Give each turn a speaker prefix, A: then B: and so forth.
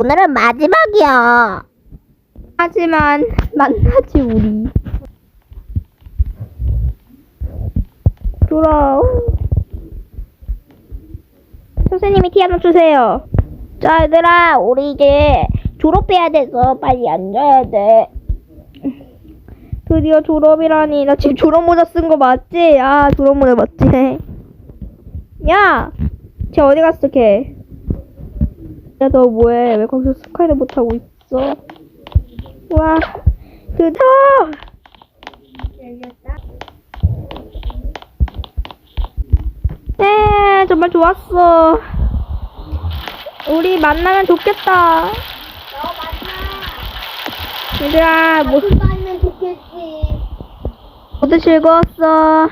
A: 오늘은 마지막이야.
B: 하지만 만나지 우리. 돌아. 선생님이 티 하나 주세요.
A: 자, 얘들아, 우리 이제 졸업해야 돼서 빨리 앉아야 돼.
B: 드디어 졸업이라니. 나 지금 졸업 모자 쓴 거 맞지? 아, 졸업 모자 맞지? 야! 쟤 어디 갔어, 걔? 야, 너 뭐해? 왜 거기서 스카이를 못하고 있어? 와, 드디어! 네, 정말 좋았어. 우리 만나면 좋겠다.
A: 너 만나.
B: 얘들아, 모,
A: 만나면 좋겠지.
B: 모두 즐거웠어.